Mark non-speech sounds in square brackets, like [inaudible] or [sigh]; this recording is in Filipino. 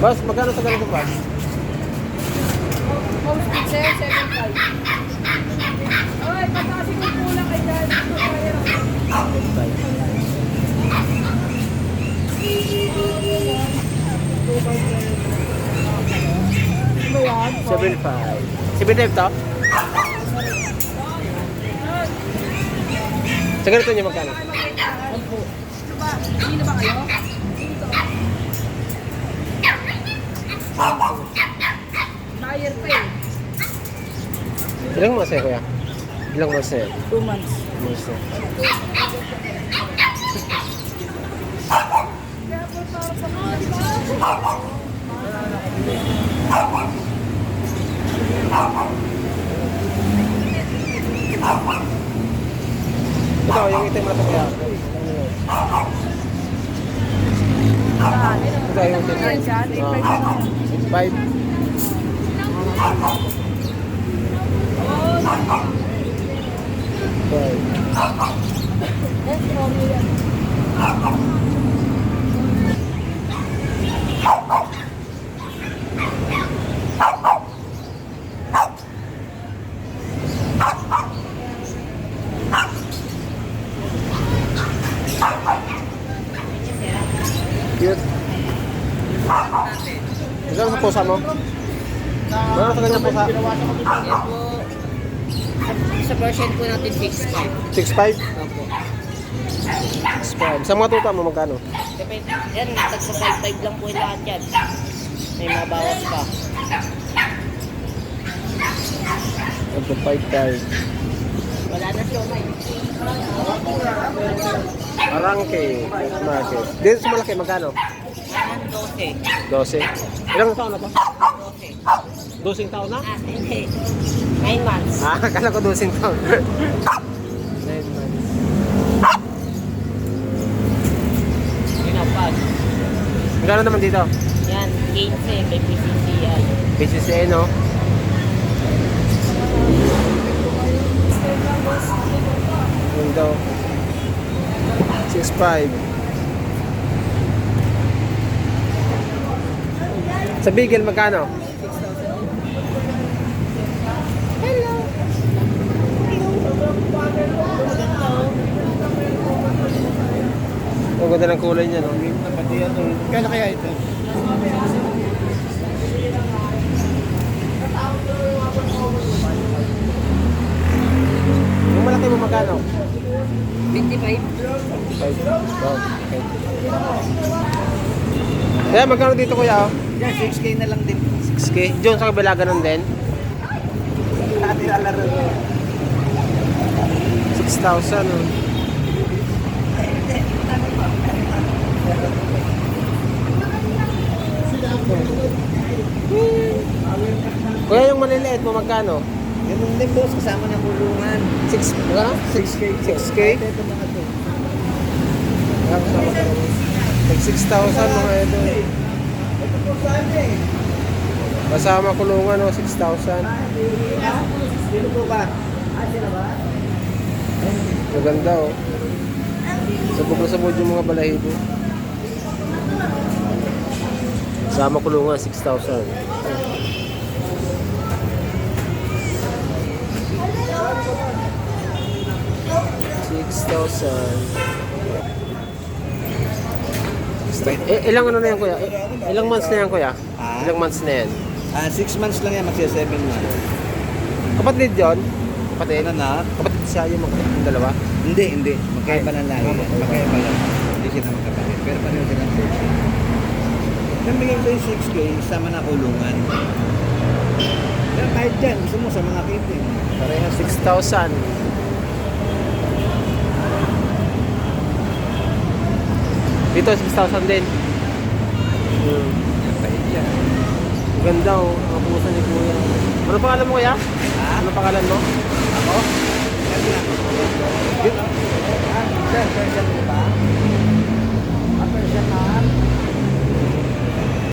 Boss, magkano sa ganito, boss? Most pizza, 7.5. Ay, pagkasi kung kulang kay dad. Ano yan? 7.5. 7.5 to? Sa ganito niya magkano? Ano ba? Sino ba kayo? Buyer pa eh. Ilang months na kuya? Ilang months na yan? 2 months. Months na. Ito, yung itim na ito kuya. [laughs] Ito yung itim. Yan siya, Ah, 8.5 5. Five. Cute. Ito sa pusa mo? Ano sa kanya pusa? Yan po, sa version po natin 6.5. 6'5"? Opo. 6'5". Sa mga tuta mo magkano? Depende, yan, tagsa 5.5 lang po yung lahat yan. May mabawas pa. Ito 5'5". Wala na siya, may. Arangke, market. Dito sa malaki magkano? Yan, 12. 12. Ilang taon na to? 12. 12 taon na? Ah, hindi. 9 months. Ah, [laughs] akala ko 12 taon. [laughs] 9 months. Pinapag. Magkano naman dito? Yan, 15. May PCCI. PCCA, no? Yun daw. 6'5". Sa Bigel, magkano? Ang ganda ng kulay niya, no? Kaya kaya ito? Yung malaki mo magkano? 25. Kaya magkano dito kuya? oh? Yan, 6K na lang din. 6K. Diyon sa kabila ganun din. Dati lalaro. 6,000. oh. Kuya yung maliliit mo magkano? Ganun din boss, kasama ng kulungan. 6 magkano? 6K. 6K? Ito mga to. Tag 6,000 mga ito. Ito po saan eh? Kasama kulungan oh, 6,000. Sino po ba? Ah, sila ba? Maganda oh. Sabog na sabog yung mga balahibo. Sama kulungan 6,000. Six thousand. Eh, ilang ano na yan, kuya? Eh, ilang months na yan, kuya? Ah? Ilang months na yan? Ah, 6 months lang yan, magsiya 7 months. Kapatid yon? Kapatid? Ano na? Kapatid siya yung mga yung dalawa? Hindi, hindi. Magkaiba ng lahi. Magkaiba lang. Hindi sila magkapatid. Pero pareho silang 6. Nabigay ko yung 6K, sama na kulungan. Pero kahit dyan, gusto mo sa mga kitin. Pareha 6,000. Dito, 6,000 din. Hmm. Ganda oh, ang puso ni Kuya. Ano pangalan mo kaya? Ha? Ano pangalan mo? Ako? Dito? Ah, sir, sir, sir, sir, sir, sir, sir, sir, sir,